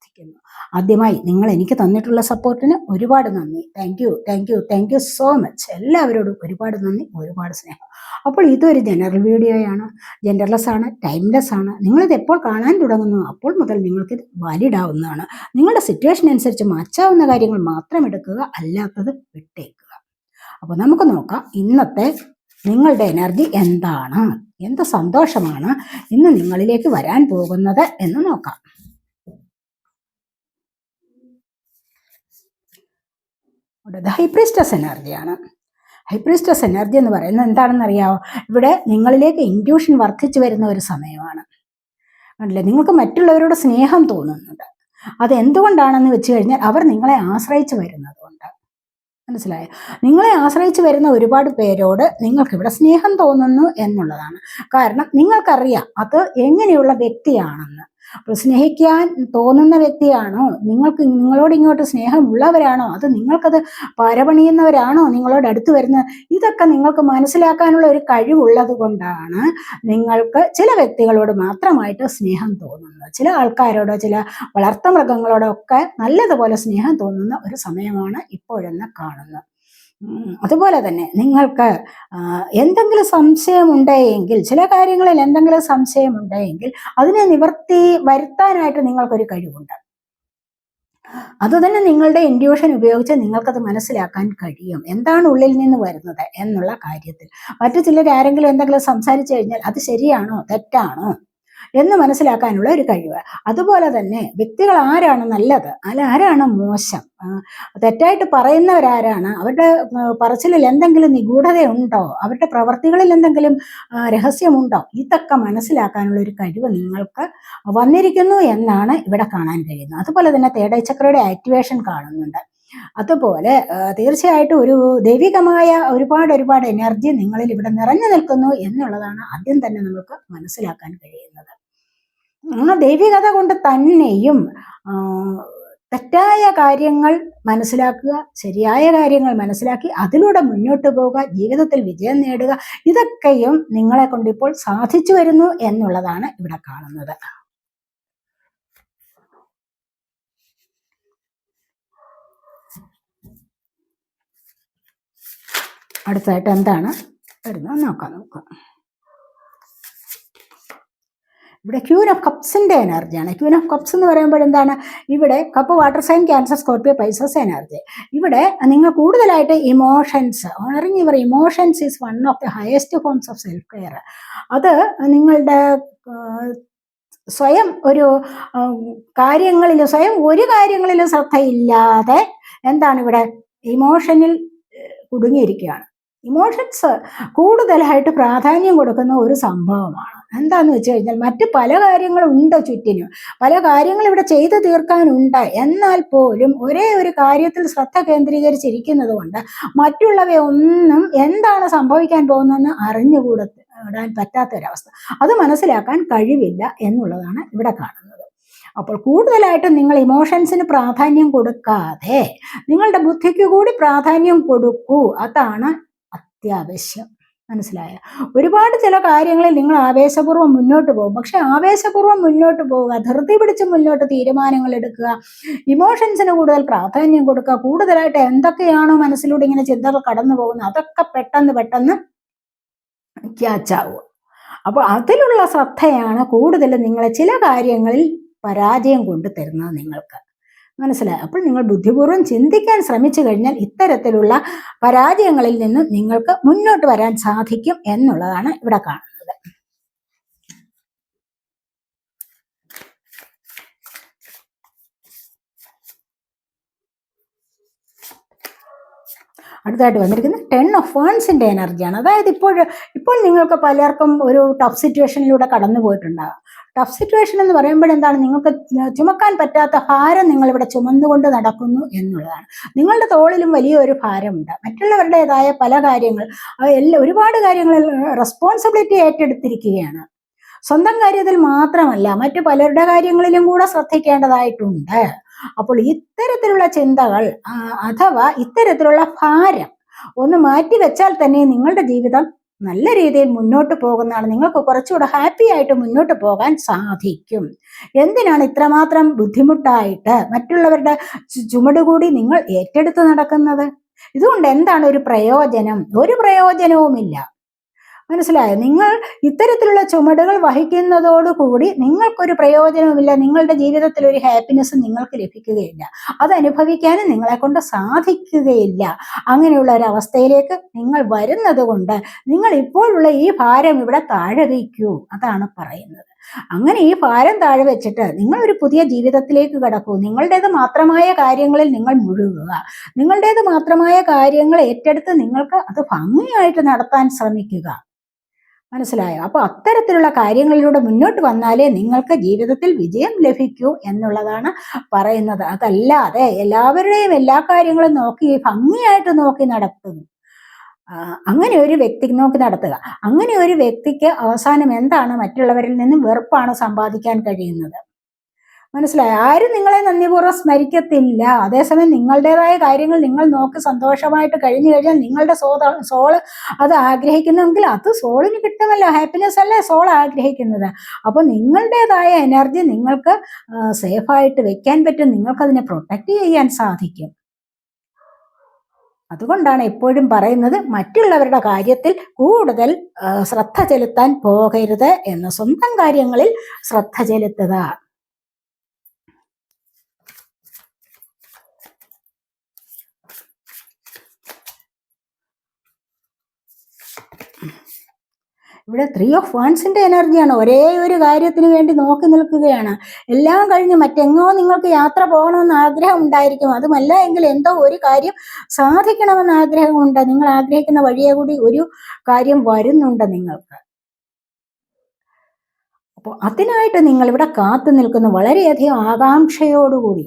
പ്രാർത്ഥിക്കുന്നു. ആദ്യമായി നിങ്ങൾ എനിക്ക് തന്നിട്ടുള്ള സപ്പോർട്ടിന് ഒരുപാട് നന്ദി. Thank you thank you thank you so much എല്ലാവരോടും ഒരുപാട് നന്ദി ഒരുപാട് സ്നേഹം. അപ്പോൾ ഇതൊരു ജനറൽ വീഡിയോയാണ്. ജെൻഡർലെസ് ആണ് ടൈംലെസ് ആണ്. നിങ്ങളിത് എപ്പോൾ കാണാൻ തുടങ്ങുന്നു അപ്പോൾ മുതൽ നിങ്ങൾക്കിത് വാലിഡ് ആവുന്നതാണ് നിങ്ങളുടെ സിറ്റുവേഷൻ അനുസരിച്ച് മാറ്റാവുന്ന കാര്യങ്ങൾ മാത്രം എടുക്കുക അല്ലാത്തത് വിട്ടേക്കുക. അപ്പോൾ നമുക്ക് നോക്കാം ഇന്നത്തെ നിങ്ങളുടെ എനർജി എന്താണ്? എന്ത് സന്തോഷമാണ്? ഇന്ന് നിങ്ങളിലേക്ക് വരാൻ പോകുന്നത് എന്ന് നോക്കാം. ഹൈപ്രിസ്റ്റസ് എനർജിയാണ്. ഹൈപ്രിസ്റ്റസ് എനർജി എന്ന് പറയുന്നത് എന്താണെന്ന് അറിയാമോ ഇവിടെ നിങ്ങളിലേക്ക് ഇൻഡ്യൂഷൻ വർദ്ധിച്ചു വരുന്ന ഒരു സമയമാണ്. അല്ലേ നിങ്ങൾക്ക് മറ്റുള്ളവരോട് സ്നേഹം തോന്നുന്നുണ്ട് അത് എന്തുകൊണ്ടാണെന്ന് വെച്ച് കഴിഞ്ഞാൽ അവർ നിങ്ങളെ ആശ്രയിച്ചു വരുന്നത് കൊണ്ട് മനസ്സിലായോ? നിങ്ങളെ ആശ്രയിച്ചു വരുന്ന ഒരുപാട് പേരോട് നിങ്ങൾക്ക് ഇവിടെ സ്നേഹം തോന്നുന്നു എന്നുള്ളതാണ്. കാരണം നിങ്ങൾക്കറിയാം അത് എങ്ങനെയുള്ള വ്യക്തിയാണെന്ന്. അപ്പോൾ സ്നേഹിക്കാൻ തോന്നുന്ന വ്യക്തിയാണോ? നിങ്ങൾക്ക് നിങ്ങളോട് ഇങ്ങോട്ട് സ്നേഹമുള്ളവരാണോ? അത് നിങ്ങൾക്കത് പരപണിയുന്നവരാണോ? നിങ്ങളോട് അടുത്ത് വരുന്നത് ഇതൊക്കെ നിങ്ങൾക്ക് മനസ്സിലാക്കാനുള്ള ഒരു കഴിവുള്ളത് കൊണ്ടാണ് നിങ്ങൾക്ക് ചില വ്യക്തികളോട് മാത്രമായിട്ട് സ്നേഹം തോന്നുന്നത്. ചില ആൾക്കാരോടോ ചില വളർത്തുമൃഗങ്ങളോടോ ഒക്കെ നല്ലതുപോലെ സ്നേഹം തോന്നുന്ന ഒരു സമയമാണ് ഇപ്പോഴെന്ന് കാണുന്നത്. അതുപോലെ തന്നെ നിങ്ങൾക്ക് എന്തെങ്കിലും സംശയം ഉണ്ടെങ്കിൽ ചില കാര്യങ്ങളിൽ എന്തെങ്കിലും സംശയം ഉണ്ടെങ്കിൽ അതിനെ നിവർത്തി വരുത്താനായിട്ട് നിങ്ങൾക്കൊരു കഴിവുണ്ട്. അത് തന്നെ നിങ്ങളുടെ ഇൻഡ്യൂഷൻ ഉപയോഗിച്ച് നിങ്ങൾക്കത് മനസ്സിലാക്കാൻ കഴിയും. എന്താണ് ഉള്ളിൽ നിന്ന് വരുന്നത് എന്നുള്ള കാര്യത്തിൽ. മറ്റു ചിലർ ആരെങ്കിലും എന്തെങ്കിലും സംസാരിച്ചു കഴിഞ്ഞാൽ അത് ശരിയാണോ? തെറ്റാണോ? എന്ന് മനസ്സിലാക്കാനുള്ള ഒരു കഴിവ്. അതുപോലെ തന്നെ വ്യക്തികൾ ആരാണ് നല്ലത്? അല്ല ആരാണ് മോശം? തെറ്റായിട്ട് പറയുന്നവരാരാണ്? അവരുടെ പറച്ചിലിൽ എന്തെങ്കിലും നിഗൂഢതയുണ്ടോ? അവരുടെ പ്രവർത്തികളിൽ എന്തെങ്കിലും രഹസ്യമുണ്ടോ? ഇതൊക്കെ മനസ്സിലാക്കാനുള്ള ഒരു കഴിവ് നിങ്ങൾക്ക് വന്നിരിക്കുന്നു എന്നാണ് ഇവിടെ കാണാൻ കഴിയുന്നത്. അതുപോലെ തന്നെ തേടൈ ചക്രയുടെ ആക്ടിവേഷൻ കാണുന്നുണ്ട്. അതുപോലെ തീർച്ചയായിട്ടും ഒരു ദൈവികമായ ഒരുപാട് ഒരുപാട് എനർജി നിങ്ങളിൽ ഇവിടെ നിറഞ്ഞു നിൽക്കുന്നു എന്നുള്ളതാണ് ആദ്യം തന്നെ നമുക്ക് മനസ്സിലാക്കാൻ കഴിയുന്നത്. ആ ദൈവികത കൊണ്ട് തന്നെയും തെറ്റായ കാര്യങ്ങൾ മനസ്സിലാക്കുക ശരിയായ കാര്യങ്ങൾ മനസ്സിലാക്കി അതിലൂടെ മുന്നോട്ട് പോവുക ജീവിതത്തിൽ വിജയം നേടുക ഇതൊക്കെയും നിങ്ങളെ കൊണ്ടിപ്പോൾ സാധിച്ചു വരുന്നു എന്നുള്ളതാണ് ഇവിടെ കാണുന്നത്. അടുത്തായിട്ട് എന്താണ് വരുന്നത്? നോക്കാം നോക്കാം. ഇവിടെ ക്യൂൻ ഓഫ് കപ്സിന്റെ എനർജിയാണ് ക്യൂൻ ഓഫ് കപ്സ് എന്ന് പറയുമ്പോൾ എന്താണ്? ഇവിടെ cup water sign cancer scorpio pisces energy ഇവിടെ നിങ്ങൾ കൂടുതലായിട്ട് emotions honouring your emotions is one of the highest forms of self care അത് നിങ്ങളുടെ സ്വയം ഒരു കാര്യങ്ങളിൽ സ്വയം ഒരു കാര്യങ്ങളിലും ശ്രദ്ധയില്ലാതെ എന്താണ് ഇവിടെ ഇമോഷനിൽ കുടുങ്ങിയിരിക്കുകയാണ്. ഇമോഷൻസ് കൂടുതലായിട്ട് പ്രാധാന്യം കൊടുക്കുന്ന ഒരു സംഭവമാണ്. എന്താന്ന് വെച്ച് കഴിഞ്ഞാൽ മറ്റ് പല കാര്യങ്ങളും ഉണ്ട് ചുറ്റിനും. പല കാര്യങ്ങൾ ഇവിടെ ചെയ്തു തീർക്കാനുണ്ട്. എന്നാൽ പോലും ഒരേ ഒരു കാര്യത്തിൽ ശ്രദ്ധ കേന്ദ്രീകരിച്ചിരിക്കുന്നത് കൊണ്ട് മറ്റുള്ളവയൊന്നും എന്താണ് സംഭവിക്കാൻ പോകുന്നതെന്ന് അറിഞ്ഞുകൂടാൻ പറ്റാത്തൊരവസ്ഥ. അത് മനസ്സിലാക്കാൻ കഴിവില്ല എന്നുള്ളതാണ് ഇവിടെ കാണുന്നത്. അപ്പോൾ കൂടുതലായിട്ടും നിങ്ങൾ ഇമോഷൻസിന് പ്രാധാന്യം കൊടുക്കാതെ നിങ്ങളുടെ ബുദ്ധിക്ക് കൂടി പ്രാധാന്യം കൊടുക്കൂ. അതാണ് അത്യാവശ്യം. മനസ്സിലായ. ഒരുപാട് ചില കാര്യങ്ങളിൽ നിങ്ങൾ ആവേശപൂർവം മുന്നോട്ട് പോകും. പക്ഷെ ആവേശപൂർവം മുന്നോട്ട് പോവുക ധൃതി പിടിച്ച് മുന്നോട്ട് തീരുമാനങ്ങൾ എടുക്കുക ഇമോഷൻസിന് കൂടുതൽ പ്രാധാന്യം കൊടുക്കുക കൂടുതലായിട്ട് എന്തൊക്കെയാണോ മനസ്സിലൂടെ ഇങ്ങനെ ചിന്തകൾ കടന്നു പോകുന്നത് അതൊക്കെ പെട്ടെന്ന് പെട്ടെന്ന് ക്യാച്ച് ആവുക. അപ്പോൾ അതിലുള്ള ശ്രദ്ധയാണ് കൂടുതൽ നിങ്ങളെ ചില കാര്യങ്ങളിൽ പരാജയം കൊണ്ടു തരുന്നത് നിങ്ങൾക്ക്. മനസ്സിലായി. അപ്പോൾ നിങ്ങൾ ബുദ്ധിപൂർവം ചിന്തിക്കാൻ ശ്രമിച്ചു കഴിഞ്ഞാൽ ഇത്തരത്തിലുള്ള പരാജയങ്ങളിൽ നിന്നും നിങ്ങൾക്ക് മുന്നോട്ട് വരാൻ സാധിക്കും എന്നുള്ളതാണ് ഇവിടെ കാണുന്നത്. അടുത്തായിട്ട് വന്നിരിക്കുന്നത് ടെൻ ഓഫ് വൺസിന്റെ എനർജിയാണ് അതായത് ഇപ്പോൾ ഇപ്പോൾ നിങ്ങൾക്ക് പലർക്കും ഒരു ടഫ് സിറ്റുവേഷനിലൂടെ കടന്നു പോയിട്ടുണ്ടാകാം ടഫ് സിറ്റുവേഷൻ എന്ന് പറയുമ്പോൾ എന്താണ്? നിങ്ങൾക്ക് ചുമക്കാൻ പറ്റാത്ത ഭാരം നിങ്ങൾ ഇവിടെ ചുമന്നുകൊണ്ട് നടക്കുന്നു എന്നുള്ളതാണ്. നിങ്ങളുടെ തോളിലും വലിയൊരു ഭാരമുണ്ട്. മറ്റുള്ളവരുടേതായ പല കാര്യങ്ങൾ എല്ലാ ഒരുപാട് കാര്യങ്ങളിൽ റെസ്പോൺസിബിലിറ്റി ഏറ്റെടുത്തിരിക്കുകയാണ്. സ്വന്തം കാര്യത്തിൽ മാത്രമല്ല മറ്റു പലരുടെ കാര്യങ്ങളിലും കൂടെ ശ്രദ്ധിക്കേണ്ടതായിട്ടുണ്ട്. അപ്പോൾ ഇത്തരത്തിലുള്ള ചിന്തകൾ അഥവാ ഇത്തരത്തിലുള്ള ഭാരം ഒന്ന് മാറ്റി വെച്ചാൽ തന്നെ നിങ്ങളുടെ ജീവിതം നല്ല രീതിയിൽ മുന്നോട്ട് പോകുന്നതാണ് നിങ്ങൾക്ക് കുറച്ചുകൂടെ ഹാപ്പി ആയിട്ട് മുന്നോട്ട് പോകാൻ സാധിക്കും. എന്തിനാണ് ഇത്രമാത്രം ബുദ്ധിമുട്ടായിട്ട് മറ്റുള്ളവരുടെ ചുമടുകൂടി നിങ്ങൾ ഏറ്റെടുത്ത് നടക്കുന്നത്? ഇതുകൊണ്ട് എന്താണ് ഒരു പ്രയോജനം? ഒരു പ്രയോജനവുമില്ല. മനസ്സിലായോ? നിങ്ങൾ ഇത്തരത്തിലുള്ള ചുമടുകൾ വഹിക്കുന്നതോടുകൂടി നിങ്ങൾക്കൊരു പ്രയോജനവുമില്ല. നിങ്ങളുടെ ജീവിതത്തിൽ ഒരു ഹാപ്പിനെസ് നിങ്ങൾക്ക് ലഭിക്കുകയില്ല. അത് അനുഭവിക്കാനും നിങ്ങളെ കൊണ്ട് സാധിക്കുകയില്ല. അങ്ങനെയുള്ള ഒരു അവസ്ഥയിലേക്ക് നിങ്ങൾ വരുന്നത് കൊണ്ട് നിങ്ങൾ ഇപ്പോഴുള്ള ഈ ഭാരം ഇവിടെ താഴെ വയ്ക്കൂ. അതാണ് പറയുന്നത്. അങ്ങനെ ഈ ഭാരം താഴെ വെച്ചിട്ട് നിങ്ങൾ ഒരു പുതിയ ജീവിതത്തിലേക്ക് കടക്കൂ. നിങ്ങളുടേത് മാത്രമായ കാര്യങ്ങളിൽ നിങ്ങൾ മുഴുകുക. നിങ്ങളുടേത് മാത്രമായ കാര്യങ്ങൾ ഏറ്റെടുത്ത് നിങ്ങൾക്ക് അത് ഭംഗിയായിട്ട് നടത്താൻ ശ്രമിക്കുക. മനസ്സിലായോ? അപ്പൊ അത്തരത്തിലുള്ള കാര്യങ്ങളിലൂടെ മുന്നോട്ട് വന്നാലേ നിങ്ങൾക്ക് ജീവിതത്തിൽ വിജയം ലഭിക്കൂ എന്നുള്ളതാണ് പറയുന്നത്. അതല്ലാതെ എല്ലാവരുടെയും എല്ലാ കാര്യങ്ങളും നോക്കി ഭംഗിയായിട്ട് നോക്കി നടത്തുന്നു. അങ്ങനെ ഒരു വ്യക്തി നോക്കി നടത്തുക. അങ്ങനെ ഒരു വ്യക്തിക്ക് അവസാനം എന്താണ് മറ്റുള്ളവരിൽ നിന്ന് വെറുപ്പാണ് സമ്പാദിക്കാൻ കഴിയുന്നത്? മനസ്സിലായോ? ആരും നിങ്ങളെ നന്ദിപൂർവം സ്മരിക്കത്തില്ല. അതേസമയം നിങ്ങളുടേതായ കാര്യങ്ങൾ നിങ്ങൾ നോക്കി സന്തോഷമായിട്ട് കഴിഞ്ഞു കഴിഞ്ഞാൽ നിങ്ങളുടെ സോത സോൾ അത് ആഗ്രഹിക്കുന്നെങ്കിൽ അത് സോളിന് കിട്ടുമല്ലോ. ഹാപ്പിനെസ് അല്ലേ സോൾ ആഗ്രഹിക്കുന്നത്. അപ്പോൾ നിങ്ങളുടേതായ എനർജി നിങ്ങൾക്ക് സേഫായിട്ട് വെക്കാൻ പറ്റും. നിങ്ങൾക്ക് അതിനെ പ്രൊട്ടക്റ്റ് ചെയ്യാൻ സാധിക്കും. അതുകൊണ്ടാണ് എപ്പോഴും പറയുന്നത് മറ്റുള്ളവരുടെ കാര്യത്തിൽ കൂടുതൽ ശ്രദ്ധ ചെലുത്താൻ പോകരുത് എന്ന് സ്വന്തം കാര്യങ്ങളിൽ ശ്രദ്ധ ചെലുത്തുക. ഇവിടെ ത്രീ ഓഫ് വൺസിന്റെ എനർജിയാണ്. ഒരേ ഒരു കാര്യത്തിന് വേണ്ടി നോക്കി നിൽക്കുകയാണ്. എല്ലാം കഴിഞ്ഞ് മറ്റെങ്ങോ നിങ്ങൾക്ക് യാത്ര പോകണമെന്ന് ആഗ്രഹം ഉണ്ടായിരിക്കും. അതുമല്ല എങ്കിൽ എന്തോ ഒരു കാര്യം സാധിക്കണമെന്ന് ആഗ്രഹമുണ്ട്. നിങ്ങൾ ആഗ്രഹിക്കുന്ന വഴിയെ കൂടി ഒരു കാര്യം വരുന്നുണ്ട് നിങ്ങൾക്ക്. അപ്പോൾ അതിനായിട്ട് നിങ്ങൾ ഇവിടെ കാത്തു നിൽക്കുന്നു. വളരെയധികം ആകാംക്ഷയോടുകൂടി.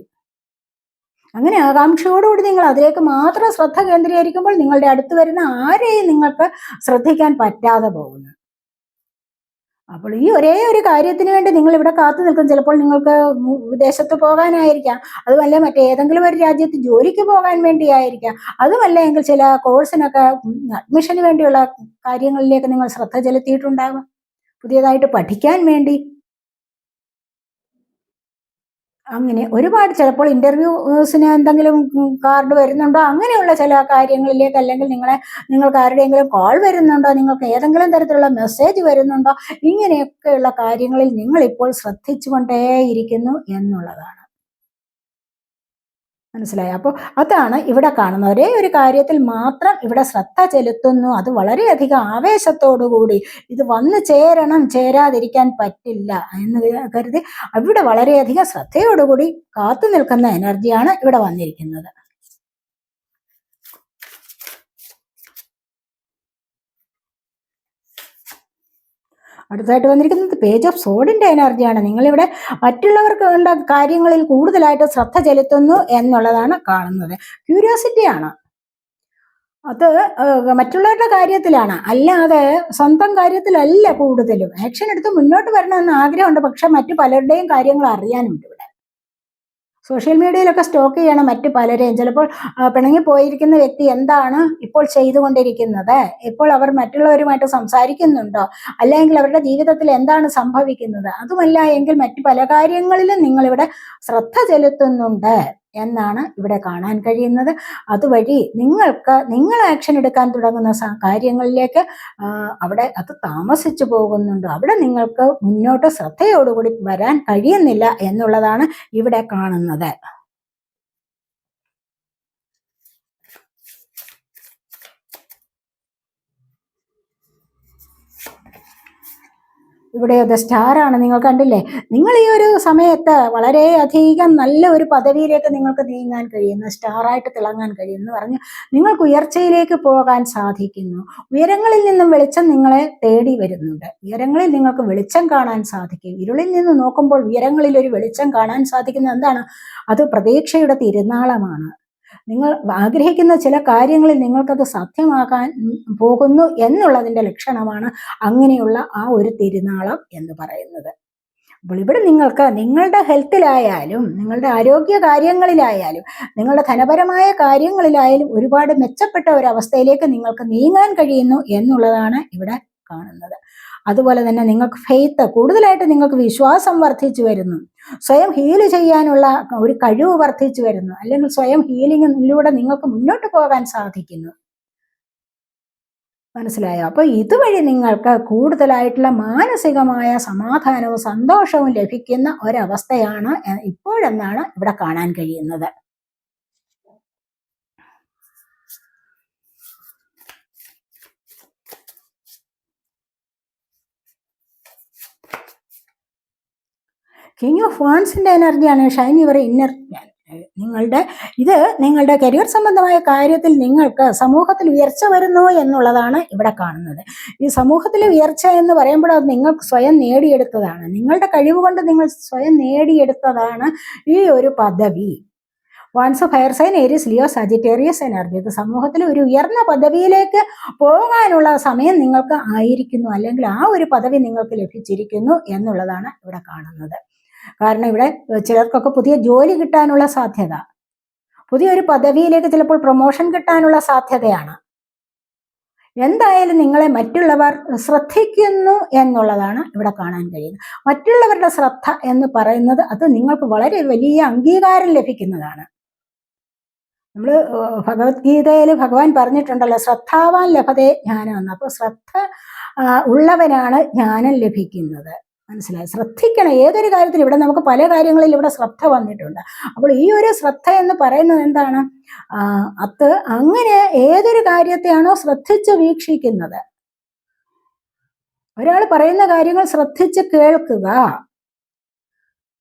അങ്ങനെ ആകാംക്ഷയോടുകൂടി നിങ്ങൾ അതിലേക്ക് മാത്രം ശ്രദ്ധ കേന്ദ്രീകരിക്കുമ്പോൾ നിങ്ങളുടെ അടുത്ത് വരുന്ന ആരെയും നിങ്ങൾക്ക് ശ്രദ്ധിക്കാൻ പറ്റാതെ പോകുന്നു. അപ്പോൾ ഈ ഒരേ ഒരു കാര്യത്തിന് വേണ്ടി നിങ്ങൾ ഇവിടെ കാത്തു നിൽക്കും. ചിലപ്പോൾ നിങ്ങൾക്ക് വിദേശത്ത് പോകാനായിരിക്കാം. അതുമല്ല മറ്റേതെങ്കിലും ഒരു രാജ്യത്ത് ജോലിക്ക് പോകാൻ വേണ്ടിയായിരിക്കാം. അതുമല്ല എങ്കിൽ ചില കോഴ്സിനൊക്കെ അഡ്മിഷന് വേണ്ടിയുള്ള കാര്യങ്ങളിലേക്ക് നിങ്ങൾ ശ്രദ്ധ ചെലുത്തിയിട്ടുണ്ടാകും പുതിയതായിട്ട് പഠിക്കാൻ വേണ്ടി അങ്ങനെ ഒരുപാട് ചിലപ്പോൾ ഇന്റർവ്യൂസിന് എന്തെങ്കിലും കാർഡ് വരുന്നുണ്ടോ? അങ്ങനെയുള്ള ചില കാര്യങ്ങളിലേക്ക് അല്ലെങ്കിൽ നിങ്ങളെ നിങ്ങൾക്ക് ആരുടെയെങ്കിലും കോൾ വരുന്നുണ്ടോ? നിങ്ങൾക്ക് ഏതെങ്കിലും തരത്തിലുള്ള മെസ്സേജ് വരുന്നുണ്ടോ? ഇങ്ങനെയൊക്കെയുള്ള കാര്യങ്ങളിൽ നിങ്ങളിപ്പോൾ ശ്രദ്ധിച്ചുകൊണ്ടേയിരിക്കുന്നു എന്നുള്ളതാണ്. മനസ്സിലായോ. അപ്പോൾ അതാണ് ഇവിടെ കാണുന്ന ഒരേ ഒരു കാര്യത്തിൽ മാത്രം ഇവിടെ ശ്രദ്ധ ചെലുത്തുന്നു. അത് വളരെയധികം ആവേശത്തോടു കൂടി. ഇത് വന്നു ചേരണം ചേരാതിരിക്കാൻ പറ്റില്ല എന്ന് കരുതി ഇവിടെ വളരെയധികം ശ്രദ്ധയോടുകൂടി കാത്തു നിൽക്കുന്ന എനർജിയാണ് ഇവിടെ വന്നിരിക്കുന്നത്. അടുത്തായിട്ട് വന്നിരിക്കുന്നത് പേജ് ഓഫ് സോഡിന്റെ എനർജിയാണ് നിങ്ങളിവിടെ മറ്റുള്ളവർക്ക് വേണ്ട കാര്യങ്ങളിൽ കൂടുതലായിട്ട് ശ്രദ്ധ ചെലുത്തുന്നു എന്നുള്ളതാണ് കാണുന്നത്. ക്യൂരിയോസിറ്റിയാണ് അത് മറ്റുള്ളവരുടെ കാര്യത്തിലാണ്. അല്ലാതെ സ്വന്തം കാര്യത്തിലല്ല കൂടുതലും. ആക്ഷൻ എടുത്ത് മുന്നോട്ട് വരണമെന്ന് ആഗ്രഹമുണ്ട്. പക്ഷെ മറ്റു പലരുടെയും കാര്യങ്ങൾ അറിയാനുണ്ട് ഇവിടെ. സോഷ്യൽ മീഡിയയിലൊക്കെ സ്റ്റോക്ക് ചെയ്യണം മറ്റ് പലരെയും. ചിലപ്പോൾ പിണങ്ങി പോയിരിക്കുന്ന വ്യക്തി എന്താണ് ഇപ്പോൾ ചെയ്തുകൊണ്ടിരിക്കുന്നത്? ഇപ്പോൾ അവർ മറ്റുള്ളവരുമായിട്ട് സംസാരിക്കുന്നുണ്ടോ? അല്ലെങ്കിൽ അവരുടെ ജീവിതത്തിൽ എന്താണ് സംഭവിക്കുന്നത്? അതുമല്ല എങ്കിൽ മറ്റു പല കാര്യങ്ങളിലും നിങ്ങളിവിടെ ശ്രദ്ധ ചെലുത്തുന്നുണ്ട്. എന്നാണ് ഇവിടെ കാണാൻ കഴിയുന്നത്. അതുവഴി നിങ്ങൾക്ക് നിങ്ങൾ ആക്ഷൻ എടുക്കാൻ തുടങ്ങുന്ന കാര്യങ്ങളിലേക്ക് അവിടെ അത് താമസിച്ചു പോകുന്നുണ്ട്. അവിടെ നിങ്ങൾക്ക് മുന്നോട്ട് ശ്രദ്ധയോടുകൂടി വരാൻ കഴിയുന്നില്ല എന്നുള്ളതാണ് ഇവിടെ കാണുന്നത്. ഇവിടെ ദ സ്റ്റാറാണ് നിങ്ങൾ കണ്ടില്ലേ? നിങ്ങൾ ഈ ഒരു സമയത്ത് വളരെയധികം നല്ല ഒരു പദവിയിലേക്ക് നിങ്ങൾക്ക് നീങ്ങാൻ കഴിയുന്നു സ്റ്റാറായിട്ട് തിളങ്ങാൻ കഴിയുന്നു പറഞ്ഞ് നിങ്ങൾക്ക് ഉയർച്ചയിലേക്ക് പോകാൻ സാധിക്കുന്നു. ഉയരങ്ങളിൽ നിന്നും വെളിച്ചം നിങ്ങളെ തേടി വരുന്നുണ്ട്. ഉയരങ്ങളിൽ നിങ്ങൾക്ക് വെളിച്ചം കാണാൻ സാധിക്കും. ഇരുളിൽ നിന്ന് നോക്കുമ്പോൾ ഉയരങ്ങളിൽ ഒരു വെളിച്ചം കാണാൻ സാധിക്കുന്നത് എന്താണ്? അത് പ്രതീക്ഷയുടെ തിരുനാളമാണ്. നിങ്ങൾ ആഗ്രഹിക്കുന്ന ചില കാര്യങ്ങളിൽ നിങ്ങൾക്കത് സാധ്യമാക്കാൻ പോകുന്നു എന്നുള്ളതിന്റെ ലക്ഷണമാണ് അങ്ങനെയുള്ള ആ ഒരു തിരുനാളം എന്ന് പറയുന്നത്. അപ്പോൾ ഇവിടെ നിങ്ങൾക്ക് നിങ്ങളുടെ ഹെൽത്തിലായാലും നിങ്ങളുടെ ആരോഗ്യ കാര്യങ്ങളിലായാലും നിങ്ങളുടെ ധനപരമായ കാര്യങ്ങളിലായാലും ഒരുപാട് മെച്ചപ്പെട്ട ഒരവസ്ഥയിലേക്ക് നിങ്ങൾക്ക് നീങ്ങാൻ കഴിയുന്നു എന്നുള്ളതാണ് ഇവിടെ കാണുന്നത്. അതുപോലെ തന്നെ നിങ്ങൾക്ക് ഫെയ്ത്ത് കൂടുതലായിട്ട് നിങ്ങൾക്ക് വിശ്വാസം വർദ്ധിച്ചു വരുന്നു. സ്വയം ഹീൽ ചെയ്യാനുള്ള ഒരു കഴിവ് വർദ്ധിച്ചു വരുന്നു. അല്ലെങ്കിൽ സ്വയം ഹീലിങ്ങിലൂടെ നിങ്ങൾക്ക് മുന്നോട്ട് പോകാൻ സാധിക്കുന്നു. മനസ്സിലായോ? അപ്പോൾ ഇതുവഴി നിങ്ങൾക്ക് കൂടുതലായിട്ടുള്ള മാനസികമായ സമാധാനവും സന്തോഷവും ലഭിക്കുന്ന ഒരവസ്ഥയാണ് ഇപ്പോഴെന്നാണ് ഇവിടെ കാണാൻ കഴിയുന്നത്. കിങ് ഓഫ് വാൺസിന്റെ എനർജിയാണ് ഷൈൻ യുവർ ഇന്നർ നിങ്ങളുടെ ഇത് നിങ്ങളുടെ കരിയർ സംബന്ധമായ കാര്യത്തിൽ നിങ്ങൾക്ക് സമൂഹത്തിൽ ഉയർച്ച വരുന്നു എന്നുള്ളതാണ് ഇവിടെ കാണുന്നത്. ഈ സമൂഹത്തിലെ ഉയർച്ച എന്ന് പറയുമ്പോൾ അത് നിങ്ങൾക്ക് സ്വയം നേടിയെടുത്തതാണ്. നിങ്ങളുടെ കഴിവ് കൊണ്ട് നിങ്ങൾ സ്വയം നേടിയെടുത്തതാണ് ഈ ഒരു പദവി. Ones fire sign Aries Leo Sagittarius energy ഇത് സമൂഹത്തിൽ ഒരു ഉയർന്ന പദവിയിലേക്ക് പോകാനുള്ള സമയം നിങ്ങൾക്ക് ആയിരിക്കുന്നു. അല്ലെങ്കിൽ ആ ഒരു പദവി നിങ്ങൾക്ക് ലഭിച്ചിരിക്കുന്നു എന്നുള്ളതാണ് ഇവിടെ കാണുന്നത്. കാരണം ഇവിടെ ചിലർക്കൊക്കെ പുതിയ ജോലി കിട്ടാനുള്ള സാധ്യത. പുതിയൊരു പദവിയിലേക്ക് ചിലപ്പോൾ പ്രൊമോഷൻ കിട്ടാനുള്ള സാധ്യതയാണ്. എന്തായാലും നിങ്ങളെ മറ്റുള്ളവർ ശ്രദ്ധിക്കുന്നു എന്നുള്ളതാണ് ഇവിടെ കാണാൻ കഴിയുന്നത്. മറ്റുള്ളവരുടെ ശ്രദ്ധ എന്ന് പറയുന്നത് അത് നിങ്ങൾക്ക് വളരെ വലിയ അംഗീകാരം ലഭിക്കുന്നതാണ്. നമ്മൾ ഭഗവത്ഗീതയിൽ ഭഗവാൻ പറഞ്ഞിട്ടുണ്ടല്ലോ ശ്രദ്ധാവാൻ ലഭതേ ജ്ഞാനം എന്ന്. അപ്പോൾ ശ്രദ്ധ ഉള്ളവനാണ് ജ്ഞാനം ലഭിക്കുന്നത്. മനസ്സിലായി. ശ്രദ്ധിക്കണം. ഏതൊരു കാര്യത്തിൽ ഇവിടെ നമുക്ക് പല കാര്യങ്ങളിൽ ഇവിടെ ശ്രദ്ധ വന്നിട്ടുണ്ട്. അപ്പോൾ ഈ ഒരു ശ്രദ്ധ എന്ന് പറയുന്നത് എന്താണ്? അത് അങ്ങനെ ഏതൊരു കാര്യത്തെയാണോ ശ്രദ്ധിച്ച് വീക്ഷിക്കുന്നത്. ഒരാൾ പറയുന്ന കാര്യങ്ങൾ ശ്രദ്ധിച്ച് കേൾക്കുക.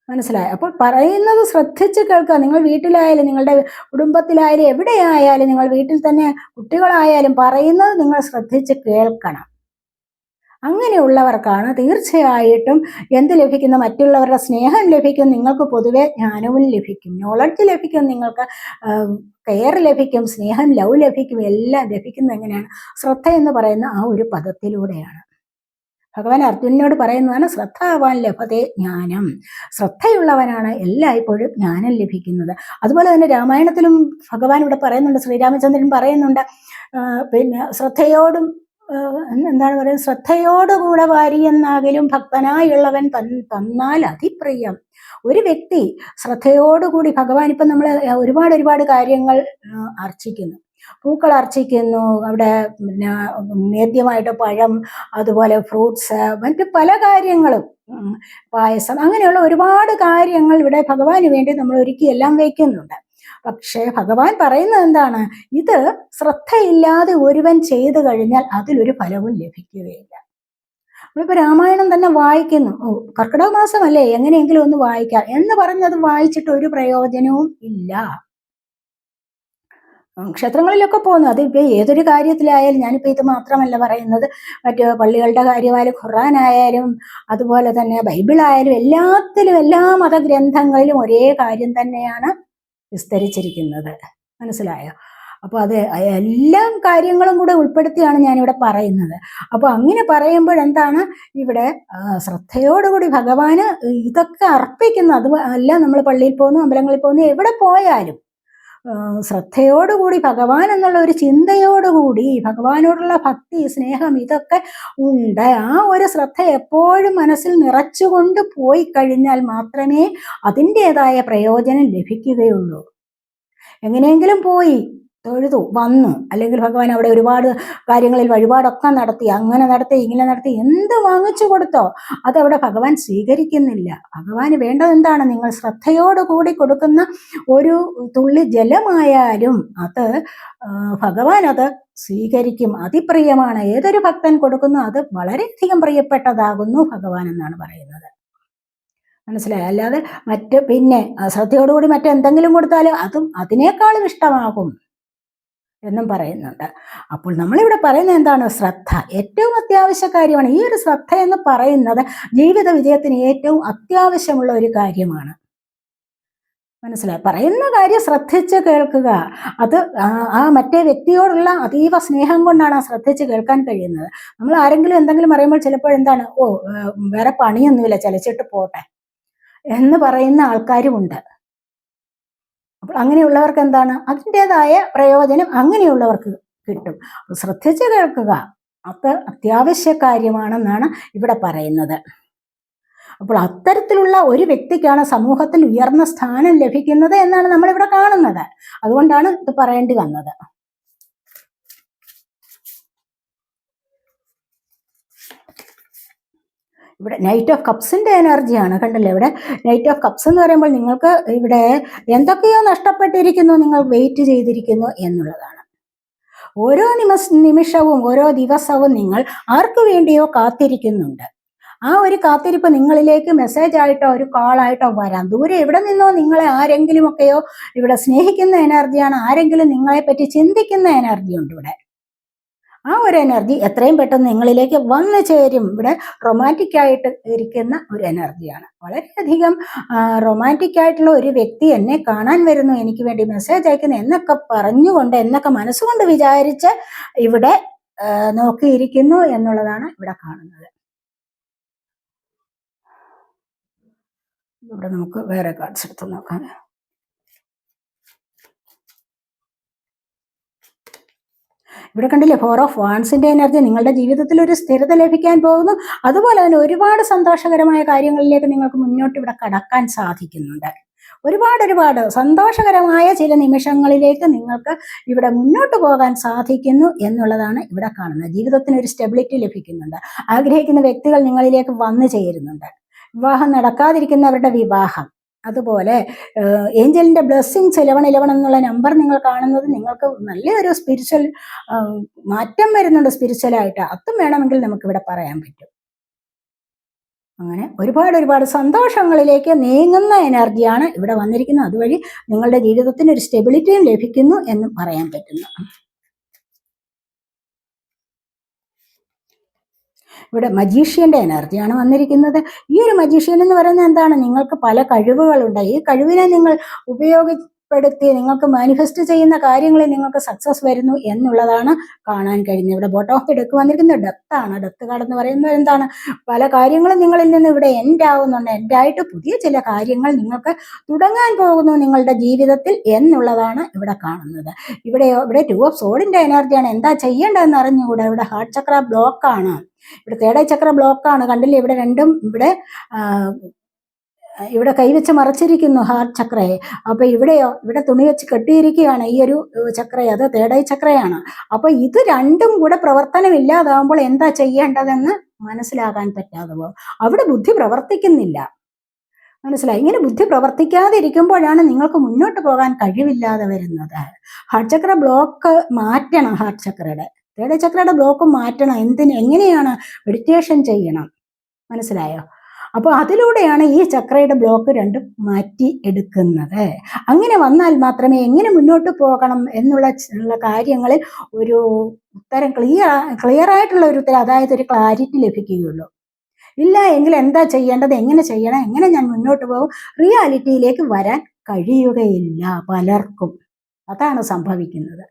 മനസ്സിലായി? അപ്പോൾ പറയുന്നത് ശ്രദ്ധിച്ച് കേൾക്കുക. നിങ്ങൾ വീട്ടിലായാലും നിങ്ങളുടെ കുടുംബത്തിലായാലും എവിടെയായാലും നിങ്ങൾ വീട്ടിൽ തന്നെ കുട്ടികളായാലും പറയുന്നത് നിങ്ങൾ ശ്രദ്ധിച്ച് കേൾക്കണം. അങ്ങനെയുള്ളവർക്കാണ് തീർച്ചയായിട്ടും എന്ത് ലഭിക്കുന്ന മറ്റുള്ളവരുടെ സ്നേഹം ലഭിക്കും നിങ്ങൾക്ക് പൊതുവെ ജ്ഞാനവും ലഭിക്കും നോളജ് ലഭിക്കും നിങ്ങൾക്ക് കെയർ ലഭിക്കും സ്നേഹം ലവ് ലഭിക്കും എല്ലാം ലഭിക്കുന്നത് എങ്ങനെയാണ്? ശ്രദ്ധ എന്ന് പറയുന്ന ആ ഒരു പദത്തിലൂടെയാണ്. ഭഗവാൻ അർജുനോട് പറയുന്നതാണ് ശ്രദ്ധാവാൻ ലഭത്തെ ജ്ഞാനം. ശ്രദ്ധയുള്ളവനാണ് എല്ലായ്പ്പോഴും ജ്ഞാനം ലഭിക്കുന്നത്. അതുപോലെ തന്നെ രാമായണത്തിലും ഭഗവാൻ ഇവിടെ പറയുന്നുണ്ട് ശ്രീരാമചന്ദ്രൻ പറയുന്നുണ്ട് പിന്നെ ശ്രദ്ധയോടും എന്താണ് പറയുക? ശ്രദ്ധയോടുകൂടെ വാരിയെന്നാകിലും ഭക്തനായുള്ളവൻ തന്നാൽ അതിപ്രിയം. ഒരു വ്യക്തി ശ്രദ്ധയോടുകൂടി ഭഗവാൻ ഇപ്പം നമ്മൾ ഒരുപാട് ഒരുപാട് കാര്യങ്ങൾ അർച്ചിക്കുന്നു. പൂക്കൾ അർച്ചിക്കുന്നു അവിടെ പിന്നെ പഴം അതുപോലെ ഫ്രൂട്ട്സ് മറ്റ് പല കാര്യങ്ങളും പായസം അങ്ങനെയുള്ള ഒരുപാട് കാര്യങ്ങൾ ഇവിടെ ഭഗവാന് വേണ്ടി നമ്മൾ ഒരുക്കി എല്ലാം വയ്ക്കുന്നുണ്ട്. പക്ഷേ ഭഗവാൻ പറയുന്നത് എന്താണ്? ഇത് ശ്രദ്ധയില്ലാതെ ഒരുവൻ ചെയ്തു കഴിഞ്ഞാൽ അതിലൊരു ഫലവും ലഭിക്കുകയില്ല. നമ്മളിപ്പോ രാമായണം തന്നെ വായിക്കുന്നു. ഓ കർക്കിടക മാസമല്ലേ എങ്ങനെയെങ്കിലും ഒന്ന് വായിക്കാം. എന്ന് പറഞ്ഞത് വായിച്ചിട്ട് ഒരു പ്രയോജനവും ഇല്ല. ക്ഷേത്രങ്ങളിലൊക്കെ പോകുന്നു. അതിപ്പോ ഏതൊരു കാര്യത്തിലായാലും ഞാനിപ്പോ ഇത് മാത്രമല്ല പറയുന്നത്. മറ്റു പള്ളികളുടെ കാര്യമായാലും ഖുറാനായാലും അതുപോലെ തന്നെ ബൈബിളായാലും എല്ലാത്തിലും എല്ലാ മതഗ്രന്ഥങ്ങളിലും ഒരേ കാര്യം തന്നെയാണ് വിസ്തരിച്ചിരിക്കുന്നത്. മനസ്സിലായോ? അപ്പോൾ അത് എല്ലാ കാര്യങ്ങളും കൂടെ ഉൾപ്പെടുത്തിയാണ് ഞാനിവിടെ പറയുന്നത്. അപ്പോൾ അങ്ങനെ പറയുമ്പോൾ എന്താണ്? ഇവിടെ ശ്രദ്ധയോടുകൂടി ഭഗവാന് ഇതൊക്കെ അർപ്പിക്കുന്നത്. അത് അല്ല നമ്മൾ പള്ളിയിൽ പോകുന്നു അമ്പലങ്ങളിൽ പോകുന്നു എവിടെ പോയാലും ശ്രദ്ധയോടുകൂടി ഭഗവാൻ എന്നുള്ള ഒരു ചിന്തയോടുകൂടി ഭഗവാനോടുള്ള ഭക്തി സ്നേഹം ഇതൊക്കെ ഉണ്ട്. ആ ഒരു ശ്രദ്ധ എപ്പോഴും മനസ്സിൽ നിറച്ചുകൊണ്ട് പോയി കഴിഞ്ഞാൽ മാത്രമേ അതിന്റെതായ പ്രയോജനം ലഭിക്കുകയുള്ളൂ. എങ്ങനെയെങ്കിലും പോയി തൊഴുതു വന്നു. അല്ലെങ്കിൽ ഭഗവാൻ അവിടെ ഒരുപാട് കാര്യങ്ങളിൽ വഴിപാടൊക്കെ നടത്തി അങ്ങനെ നടത്തി ഇങ്ങനെ നടത്തി എന്ത് വാങ്ങിച്ചു കൊടുത്തോ അതവിടെ ഭഗവാൻ സ്വീകരിക്കുന്നില്ല. ഭഗവാന് വേണ്ടത് എന്താണ് നിങ്ങൾ ശ്രദ്ധയോടുകൂടി കൊടുക്കുന്ന ഒരു തുള്ളി ജലമായാലും അത് ഭഗവാൻ അത് സ്വീകരിക്കും. അതിപ്രിയമാണ്. ഏതൊരു ഭക്തൻ കൊടുക്കുന്നു അത് വളരെയധികം പ്രിയപ്പെട്ടതാകുന്നു ഭഗവാൻ എന്നാണ് പറയുന്നത്. മനസ്സിലായി? അല്ലാതെ മറ്റ് പിന്നെ ശ്രദ്ധയോടുകൂടി മറ്റെന്തെങ്കിലും കൊടുത്താലും അതും അതിനേക്കാളും ഇഷ്ടമാകും. എന്നും പറയുന്നുണ്ട്. അപ്പോൾ നമ്മളിവിടെ പറയുന്നത് എന്താണ്? ശ്രദ്ധ. ഏറ്റവും അത്യാവശ്യ കാര്യമാണ്. ഈ ഒരു ശ്രദ്ധ എന്ന് പറയുന്നത് ജീവിത വിജയത്തിന് ഏറ്റവും അത്യാവശ്യമുള്ള ഒരു കാര്യമാണ്. മനസ്സിലായി? പറയുന്ന കാര്യം ശ്രദ്ധിച്ച് കേൾക്കുക. അത് ആ- മറ്റേ വ്യക്തിയോടുള്ള അതീവ സ്നേഹം കൊണ്ടാണ് ആ ശ്രദ്ധിച്ച് കേൾക്കാൻ കഴിയുന്നത്. നമ്മൾ ആരെങ്കിലും എന്തെങ്കിലും പറയുമ്പോൾ ചിലപ്പോൾ എന്താണ്? ഓ വേറെ പണിയൊന്നുമില്ല ചലച്ചിട്ട് പോട്ടെ എന്ന് പറയുന്ന ആൾക്കാരുമുണ്ട്. അപ്പോൾ അങ്ങനെയുള്ളവർക്ക് എന്താണ്? അതിന്റെതായ പ്രയോജനം അങ്ങനെയുള്ളവർക്ക് കിട്ടും. ശ്രദ്ധിച്ച് കേൾക്കുക. അത് അത്യാവശ്യ കാര്യമാണെന്നാണ് ഇവിടെ പറയുന്നത്. അപ്പോൾ അത്തരത്തിലുള്ള ഒരു വ്യക്തിക്കാണ് സമൂഹത്തിൽ ഉയർന്ന സ്ഥാനം ലഭിക്കുന്നത് എന്നാണ് നമ്മളിവിടെ കാണുന്നത്. അതുകൊണ്ടാണ് ഇത് പറയേണ്ടി വന്നത്. ഇവിടെ നൈറ്റ് ഓഫ് കപ്സിന്റെ എനർജിയാണ് കണ്ടല്ലോ? ഇവിടെ നൈറ്റ് ഓഫ് കപ്സ് എന്ന് പറയുമ്പോൾ നിങ്ങൾക്ക് ഇവിടെ എന്തൊക്കെയോ നഷ്ടപ്പെട്ടിരിക്കുന്നു നിങ്ങൾ വെയിറ്റ് ചെയ്തിരിക്കുന്നു എന്നുള്ളതാണ്. ഓരോ നിമസ് നിമിഷവും ഓരോ ദിവസവും നിങ്ങൾ ആർക്കു വേണ്ടിയോ കാത്തിരിക്കുന്നുണ്ട്. ആ ഒരു കാത്തിരിപ്പ് നിങ്ങളിലേക്ക് മെസ്സേജ് ആയിട്ടോ ഒരു കോൾ ആയിട്ടോ വരാം. ദൂരെ എവിടെ നിന്നോ നിങ്ങളെ ആരെങ്കിലുമൊക്കെയോ ഇവിടെ സ്നേഹിക്കുന്ന എനർജിയാണ് ആരെങ്കിലും നിങ്ങളെ പറ്റി ചിന്തിക്കുന്ന എനർജി ഉണ്ട് ഇവിടെ. ആ ഒരു എനർജി എത്രയും പെട്ടെന്ന് നിങ്ങളിലേക്ക് വന്നു ചേരും. ഇവിടെ റൊമാന്റിക് ആയിട്ട് ഇരിക്കുന്ന ഒരു എനർജിയാണ് വളരെയധികം റൊമാന്റിക് ആയിട്ടുള്ള ഒരു വ്യക്തി എന്നെ കാണാൻ വരുന്നു. എനിക്ക് വേണ്ടി മെസ്സേജ് അയക്കുന്നു എന്നൊക്കെ പറഞ്ഞുകൊണ്ട് എന്നൊക്കെ മനസ്സുകൊണ്ട് വിചാരിച്ച് ഇവിടെ നോക്കിയിരിക്കുന്നു എന്നുള്ളതാണ് ഇവിടെ കാണുന്നത്. ഇവിടെ നമുക്ക് വേറെ കാർഡ്സ് എടുത്ത് നോക്കാം. ഇവിടെ കണ്ടില്ലേ? ഫോർ ഓഫ് വാൺസിന്റെ എനർജി നിങ്ങളുടെ ജീവിതത്തിൽ ഒരു സ്ഥിരത ലഭിക്കാൻ പോകുന്നു. അതുപോലെ തന്നെ ഒരുപാട് സന്തോഷകരമായ കാര്യങ്ങളിലേക്ക് നിങ്ങൾക്ക് മുന്നോട്ട് ഇവിടെ കടക്കാൻ സാധിക്കുന്നുണ്ട്. ഒരുപാട് ഒരുപാട് സന്തോഷകരമായ ചില നിമിഷങ്ങളിലേക്ക് നിങ്ങൾക്ക് ഇവിടെ മുന്നോട്ട് പോകാൻ സാധിക്കുന്നു എന്നുള്ളതാണ് ഇവിടെ കാണുന്നത്. ജീവിതത്തിന് ഒരു സ്റ്റെബിലിറ്റി ലഭിക്കുന്നുണ്ട്. ആഗ്രഹിക്കുന്ന വ്യക്തികൾ നിങ്ങളിലേക്ക് വന്നു ചേരുന്നുണ്ട്. വിവാഹം നടക്കാതിരിക്കുന്നവരുടെ വിവാഹം. അതുപോലെ ഏഞ്ചലിന്റെ ബ്ലെസ്സിങ്സ് ഇലവൺ ഇലവൺ എന്നുള്ള നമ്പർ നിങ്ങൾ കാണുന്നത് നിങ്ങൾക്ക് നല്ലൊരു സ്പിരിച്വൽ മാറ്റം വരുന്നുണ്ട് സ്പിരിച്വലായിട്ട്. അതും വേണമെങ്കിൽ നമുക്ക് ഇവിടെ പറയാൻ പറ്റും. അങ്ങനെ ഒരുപാട് ഒരുപാട് സന്തോഷങ്ങളിലേക്ക് നീങ്ങുന്ന എനർജിയാണ് ഇവിടെ വന്നിരിക്കുന്നത്. അതുവഴി നിങ്ങളുടെ ജീവിതത്തിന് ഒരു സ്റ്റെബിലിറ്റിയും ലഭിക്കുന്നു എന്ന് പറയാൻ പറ്റുന്നു. ഇവിടെ മജീഷ്യന്റെ എനർജിയാണ് വന്നിരിക്കുന്നത്. ഈ ഒരു മജീഷ്യൻ എന്ന് പറയുന്നത് എന്താണ്? നിങ്ങൾക്ക് പല കഴിവുകളുണ്ട്. ഈ കഴിവിനെ നിങ്ങൾ ഉപയോഗപ്പെടുത്തി നിങ്ങൾക്ക് മാനിഫെസ്റ്റ് ചെയ്യുന്ന കാര്യങ്ങളിൽ നിങ്ങൾക്ക് സക്സസ് വരുന്നു എന്നുള്ളതാണ് കാണാൻ കഴിഞ്ഞത്. ഇവിടെ ബോട്ടം ഓഫ് ഡെക്ക് വന്നിരിക്കുന്നത് ആണ്. ഡെപ്ത് കാർഡ് എന്ന് പറയുന്നത് എന്താണ്? പല കാര്യങ്ങളും നിങ്ങളിൽ നിന്ന് ഇവിടെ എൻഡ് ആവുന്നുണ്ട് എൻഡ് ആയിട്ട് പുതിയ ചില കാര്യങ്ങൾ നിങ്ങൾക്ക് തുടങ്ങാൻ പോകുന്നു നിങ്ങളുടെ ജീവിതത്തിൽ എന്നുള്ളതാണ് ഇവിടെ കാണുന്നത്. ഇവിടെ ഇവിടെ ടു ഓഫ് സോഡിന്റെ എനർജിയാണ് എന്താ ചെയ്യേണ്ടതെന്ന് അറിഞ്ഞുകൂടാ? ഇവിടെ ഹാർട്ട് ചക്ര ബ്ലോക്ക് ആണ്. ഇവിടെ തേടൈ ചക്ര ബ്ലോക്കാണ് കണ്ടില്ലേ? ഇവിടെ രണ്ടും ഇവിടെ ഇവിടെ കൈവച്ച് മറച്ചിരിക്കുന്നു ഹാർട്ട് ചക്രയെ. അപ്പൊ ഇവിടെയോ ഇവിടെ തുണി വെച്ച് കെട്ടിയിരിക്കുകയാണ് ഈ ഒരു ചക്രയെ. അത് തേടൈ ചക്രയാണ്. അപ്പൊ ഇത് രണ്ടും കൂടെ പ്രവർത്തനം ഇല്ലാതാവുമ്പോൾ എന്താ ചെയ്യേണ്ടതെന്ന് മനസ്സിലാകാൻ പറ്റാതെ പോകും. അവിടെ ബുദ്ധി പ്രവർത്തിക്കുന്നില്ല. മനസ്സിലായി? ഇങ്ങനെ ബുദ്ധി പ്രവർത്തിക്കാതെ ഇരിക്കുമ്പോഴാണ് നിങ്ങൾക്ക് മുന്നോട്ട് പോകാൻ കഴിവില്ലാതെ വരുന്നത്. ഹാർട്ട് ചക്ര ബ്ലോക്ക് മാറ്റണം ഹാർട്ട് ചക്രയുടെ. തേടൈ ചക്രയുടെ ബ്ലോക്ക് മാറ്റണം. എന്തിന്? എങ്ങനെയാണ്? മെഡിറ്റേഷൻ ചെയ്യണം. മനസ്സിലായോ? അപ്പോൾ അതിലൂടെയാണ് ഈ ചക്രയുടെ ബ്ലോക്ക് രണ്ടും മാറ്റി എടുക്കുന്നത്. അങ്ങനെ വന്നാൽ മാത്രമേ എങ്ങനെ മുന്നോട്ട് പോകണം എന്നുള്ള കാര്യങ്ങളിൽ ഒരു ഉത്തരം ക്ലിയർ ക്ലിയർ ആയിട്ടുള്ള ഒരു ഉത്തരം അതായത് ഒരു ക്ലാരിറ്റി ലഭിക്കുകയുള്ളൂ. ഇല്ല എങ്കിൽ എന്താ ചെയ്യേണ്ടത്? എങ്ങനെ ചെയ്യണം? എങ്ങനെ ഞാൻ മുന്നോട്ട് പോകും? റിയാലിറ്റിയിലേക്ക് വരാൻ കഴിയുകയില്ല പലർക്കും. അതാണ് സംഭവിക്കുന്നത്.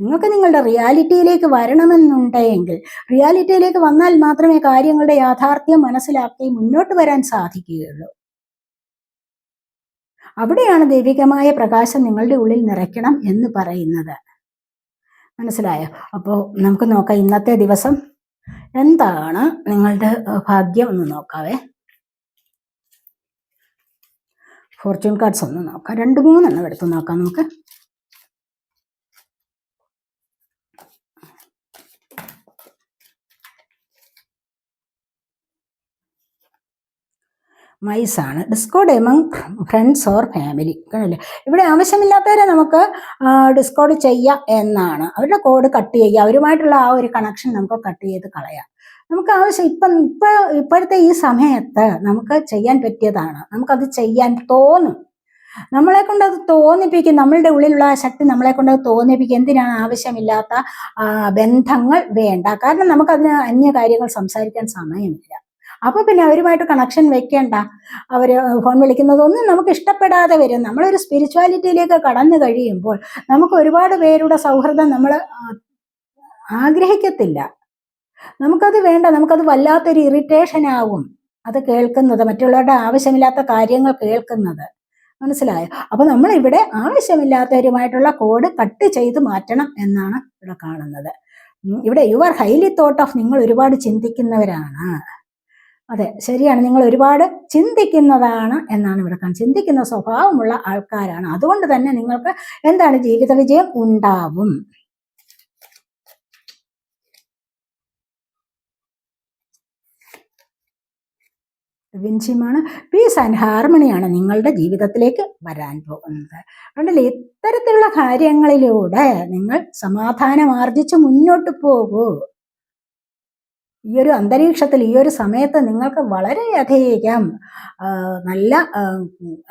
നിങ്ങൾക്ക് നിങ്ങളുടെ റിയാലിറ്റിയിലേക്ക് വരണമെന്നുണ്ടെങ്കിൽ റിയാലിറ്റിയിലേക്ക് വന്നാൽ മാത്രമേ കാര്യങ്ങളുടെ യാഥാർത്ഥ്യം മനസ്സിലാക്കി മുന്നോട്ട് വരാൻ സാധിക്കുകയുള്ളൂ. അവിടെയാണ് ദൈവികമായ പ്രകാശം നിങ്ങളുടെ ഉള്ളിൽ നിറയ്ക്കണം എന്ന് പറയുന്നത്. മനസ്സിലായോ? അപ്പോൾ നമുക്ക് നോക്കാം ഇന്നത്തെ ദിവസം എന്താണ് നിങ്ങളുടെ ഭാഗ്യം എന്ന് നോക്കാവേ. ഫോർച്യൂൺ കാർഡ്സ് ഒന്ന് നോക്കാം. രണ്ട് മൂന്നെണ്ണം എടുത്ത് നോക്കാം നമുക്ക്. മൈസാണ് discord among friends or family കണ്ടില്ലേ? ഇവിടെ ആവശ്യമില്ലാത്തവരെ നമുക്ക് ഡിസ്കോഡ് ചെയ്യാം എന്നാണ്. അവരുടെ കോഡ് കട്ട് ചെയ്യുക. അവരുമായിട്ടുള്ള ആ ഒരു കണക്ഷൻ നമുക്ക് കട്ട് ചെയ്ത് കളയാം. നമുക്ക് ആവശ്യം ഇപ്പം ഇപ്പൊ ഇപ്പോഴത്തെ ഈ സമയത്ത് നമുക്ക് ചെയ്യാൻ പറ്റിയതാണ്. നമുക്കത് ചെയ്യാൻ തോന്നും. നമ്മളെ കൊണ്ട് അത് തോന്നിപ്പിക്കും. നമ്മളുടെ ഉള്ളിലുള്ള ആ ശക്തി നമ്മളെ കൊണ്ട് അത് തോന്നിപ്പിക്കും. എന്തിനാണ് ആവശ്യമില്ലാത്ത ബന്ധങ്ങൾ വേണ്ട? കാരണം നമുക്കതിന് അന്യ കാര്യങ്ങൾ സംസാരിക്കാൻ സമയമില്ല. അപ്പോൾ പിന്നെ അവരുമായിട്ട് കണക്ഷൻ വെക്കേണ്ട. അവർ ഫോൺ വിളിക്കുന്നതൊന്നും നമുക്ക് ഇഷ്ടപ്പെടാതെ വരും. നമ്മളൊരു സ്പിരിച്വാലിറ്റിയിലേക്ക് കടന്നു കഴിയുമ്പോൾ നമുക്ക് ഒരുപാട് പേരുടെ സൗഹൃദം നമ്മൾ ആഗ്രഹിക്കത്തില്ല. നമുക്കത് വേണ്ട. നമുക്കത് വല്ലാത്തൊരു ഇറിറ്റേഷൻ ആവും. അത് കേൾക്കുന്നത് മറ്റുള്ളവരുടെ ആവശ്യമില്ലാത്ത കാര്യങ്ങൾ കേൾക്കുന്നത്. മനസ്സിലായോ? അപ്പൊ നമ്മൾ ഇവിടെ ആവശ്യമില്ലാത്തവരുമായിട്ടുള്ള കോഡ് കട്ട് ചെയ്ത് മാറ്റണം എന്നാണ് ഇവിടെ കാണുന്നത്. ഇവിടെ you are highly thought of നിങ്ങൾ ഒരുപാട് ചിന്തിക്കുന്നവരാണ്. അതെ ശരിയാണ്. നിങ്ങൾ ഒരുപാട് ചിന്തിക്കുന്നതാണ് എന്നാണ് ഇവിടെ കാണുന്നത്. ചിന്തിക്കുന്ന സ്വഭാവമുള്ള ആൾക്കാരാണ്. അതുകൊണ്ട് തന്നെ നിങ്ങൾക്ക് എന്താണ് ജീവിത വിജയം ഉണ്ടാവും. വിൻസിമാണ് പീസ് ആൻഡ് ഹാർമണിയാണ് നിങ്ങളുടെ ജീവിതത്തിലേക്ക് വരാൻ പോകുന്നത്. അതുകൊണ്ട് ഇത്തരത്തിലുള്ള കാര്യങ്ങളിലൂടെ നിങ്ങൾ സമാധാനം ആർജിച്ച് മുന്നോട്ട് പോകൂ. ഈ ഒരു അന്തരീക്ഷത്തിൽ ഈ ഒരു സമയത്ത് നിങ്ങൾക്ക് വളരെയധികം നല്ല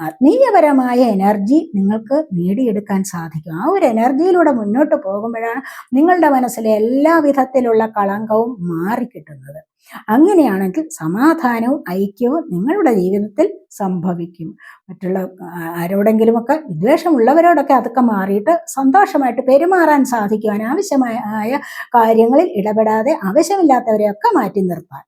ആത്മീയപരമായ എനർജി നിങ്ങൾക്ക് നേടിയെടുക്കാൻ സാധിക്കും. ആ ഒരു എനർജിയിലൂടെ മുന്നോട്ട് പോകുമ്പോഴാണ് നിങ്ങളുടെ മനസ്സിലെ എല്ലാ വിധത്തിലുള്ള കളങ്കവും മാറിക്കിട്ടുന്നത്. അങ്ങനെയാണെങ്കിൽ സമാധാനവും ഐക്യവും നിങ്ങളുടെ ജീവിതത്തിൽ സംഭവിക്കും. മറ്റുള്ള ആരോടെങ്കിലുമൊക്കെ വിദ്വേഷമുള്ളവരോടൊക്കെ അതൊക്കെ മാറിയിട്ട് സന്തോഷമായിട്ട് പെരുമാറാൻ സാധിക്കും ആവശ്യമായ കാര്യങ്ങളിൽ ഇടപെടാതെ ആവശ്യമില്ലാത്തവരെയൊക്കെ മാറ്റി നിർത്താൻ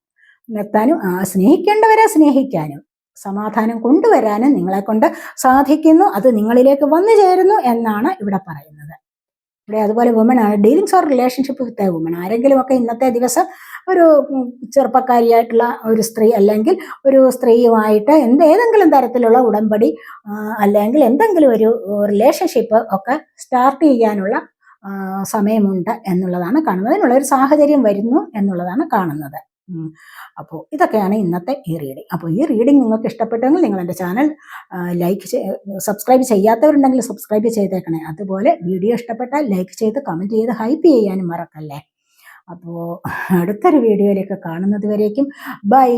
നിർത്താനും സ്നേഹിക്കേണ്ടവരെ സ്നേഹിക്കാനും സമാധാനം കൊണ്ടുവരാനും നിങ്ങളെ കൊണ്ട് സാധിക്കുന്നു. അത് നിങ്ങളിലേക്ക് വന്നു ചേരുന്നു എന്നാണ് ഇവിടെ പറയുന്നത്. ഇവിടെ അതുപോലെ വുമൺ ആണ് dealings or relationship with a woman ആരെങ്കിലും ഒക്കെ ഇന്നത്തെ ദിവസം ഒരു ചെറുപ്പക്കാരിയായിട്ടുള്ള ഒരു സ്ത്രീ അല്ലെങ്കിൽ ഒരു സ്ത്രീയുമായിട്ട് എന്ത് ഏതെങ്കിലും തരത്തിലുള്ള ഉടമ്പടി അല്ലെങ്കിൽ എന്തെങ്കിലും ഒരു റിലേഷൻഷിപ്പ് ഒക്കെ സ്റ്റാർട്ട് ചെയ്യാനുള്ള സമയമുണ്ട് എന്നുള്ളതാണ് കാണുന്നത്. അതിനുള്ള ഒരു സാഹചര്യം വരുന്നു എന്നുള്ളതാണ് കാണുന്നത്. അപ്പോൾ ഇതൊക്കെയാണ് ഇന്നത്തെ ഈ റീഡിംഗ് അപ്പോൾ ഈ റീഡിംഗ് നിങ്ങൾക്ക് ഇഷ്ടപ്പെട്ടെങ്കിൽ നിങ്ങൾ എന്റെ ചാനൽ ലൈക്ക് സബ്സ്ക്രൈബ് ചെയ്യാത്തവരുണ്ടെങ്കിൽ സബ്സ്ക്രൈബ് ചെയ്തേക്കണേ. അതുപോലെ വീഡിയോ ഇഷ്ടപ്പെട്ടാൽ ലൈക്ക് ചെയ്ത് കമന്റ് ചെയ്ത് ഹൈപ്പ് ചെയ്യാനും മറക്കല്ലേ. അപ്പോൾ അടുത്തൊരു വീഡിയോയിലേക്ക് കാണുന്നത് വരേക്കും. ബൈ